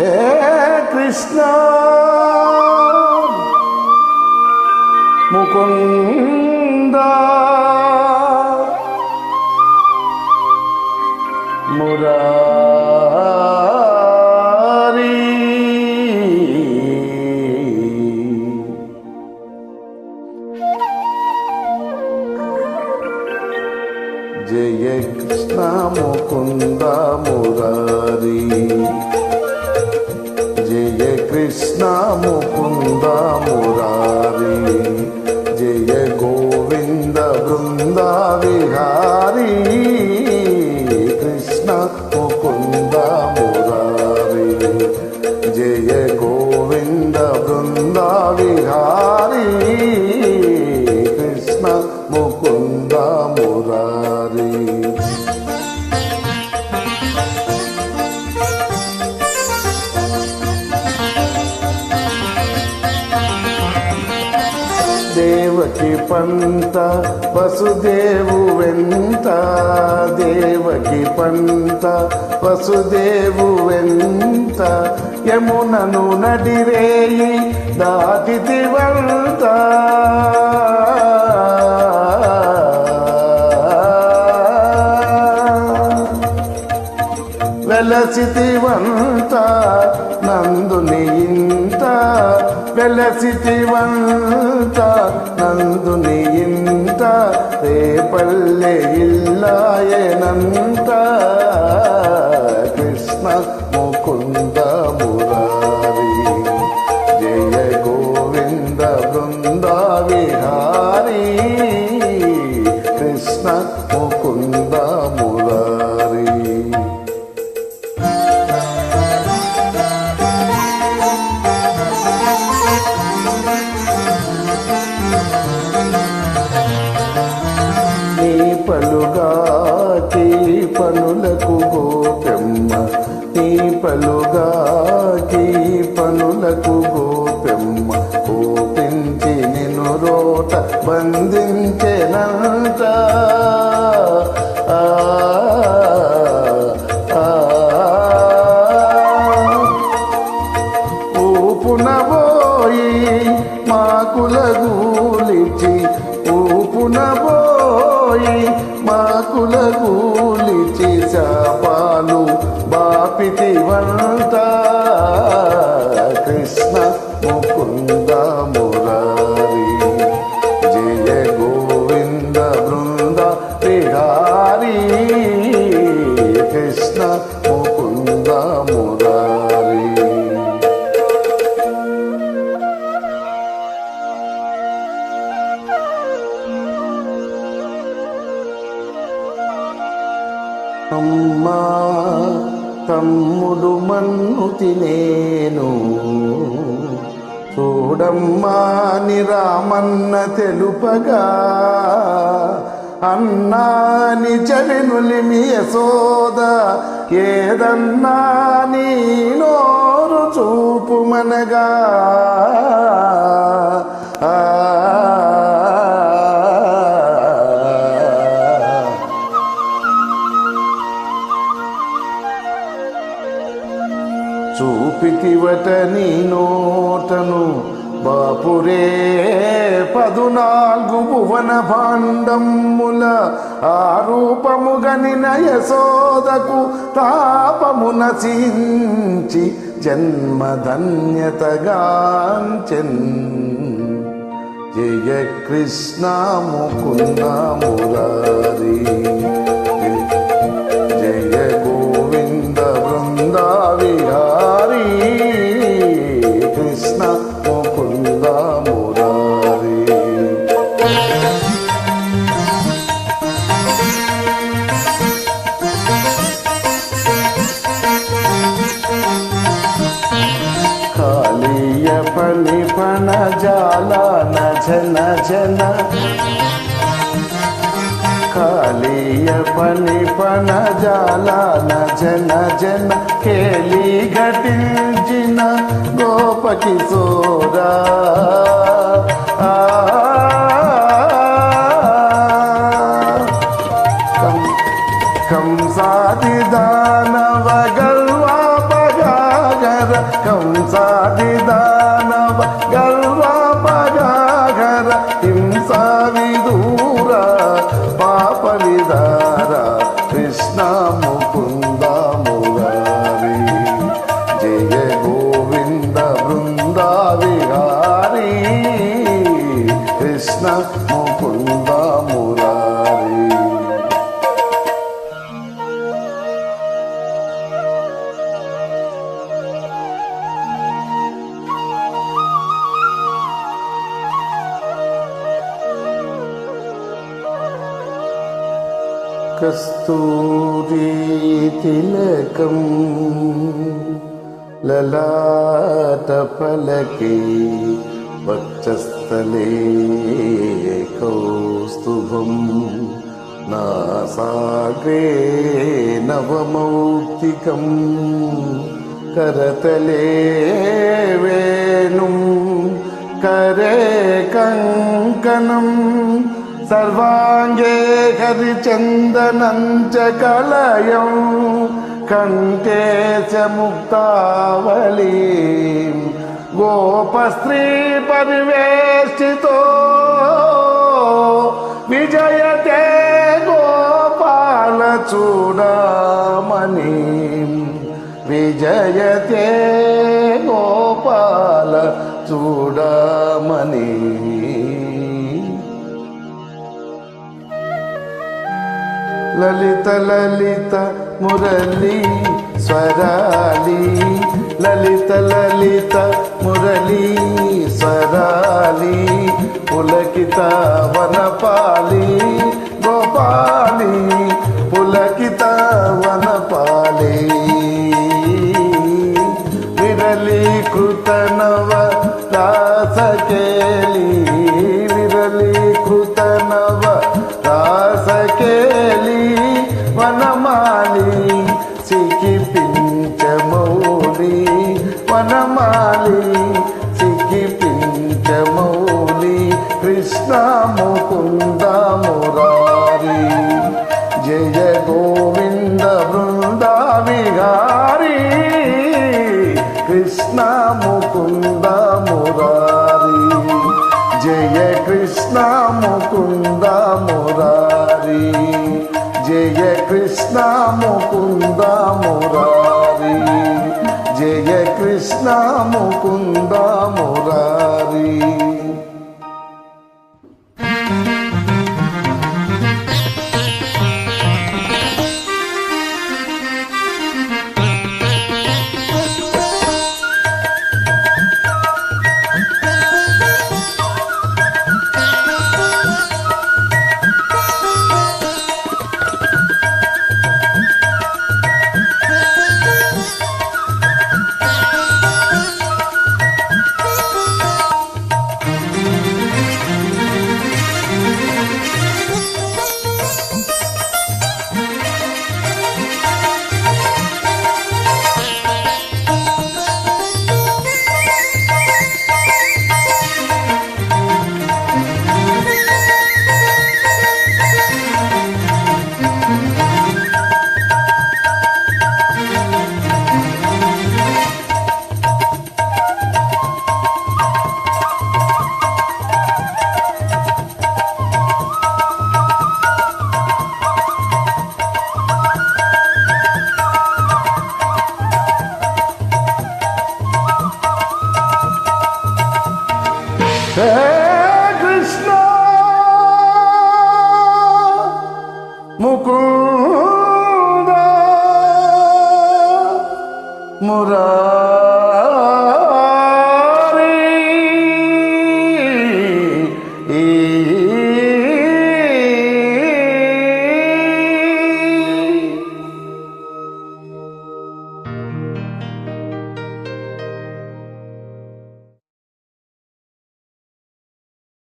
హే కృష్ణ. ముకుందా. ముకుంద మురారి దేవకి పంత వసుదేవు వెంత దేవకి పంత వసుదేవు వెంత యమునను నడిరేయి దాటితివంత వెలసితివంత నందుని ఇంత వెలసితివంత నందుని ఇంత రేపల్లె ఇల్లాయనంత కృష్ణ ముకుంద చూడమ్మా ని రామన్న తెలుపగా. అన్నాని చలినులిమి యశోద. ఏదన్నా నీ నోరు ఆ చూపితివట నీ నోటను బాపురే పదునాలుగు భువన భాండముల ఆరూపముగని యశోదకు తాపమున చించి జన్మధన్యతగాంచెన్. జయ కృష్ణ ముకుంద మురారీ. భజన. కాళీయ పని పన జాల నజన జన కేలి ఘటించిన గోప కిశోరా ఆ சாவிதூ కస్తూరి తిలకం లలాట ఫలకే వక్షస్థలే కౌస్తుభం నాసాగ్రే నవమౌక్తికం करतले वेणुं करे कङ्कणम् सर्वाङ्गे हरिचन्दनञ्च कलयं कण्ठे च मुक्तावलीं गोपस्त्रीपरिवेष्टितो विजयते गोपालचूडामणिं विजयते गोपालचूडामणि లలిత లలిత మురళి స్వరాలి. లలిత లలిత మురళి స్వరాలి. పులకిత వనపాలి. వనమాలి సికి పించమౌలి కృష్ణ ముకుంద మురారి జయ గోవింద బృంద విహారి కృష్ణ ముకుంద మురారి జయ కృష్ణ ముకుంద మురారి జయ కృష్ణ ముకుంద మురారి జయ కృష్ణ ముకుంద మురారీ. హే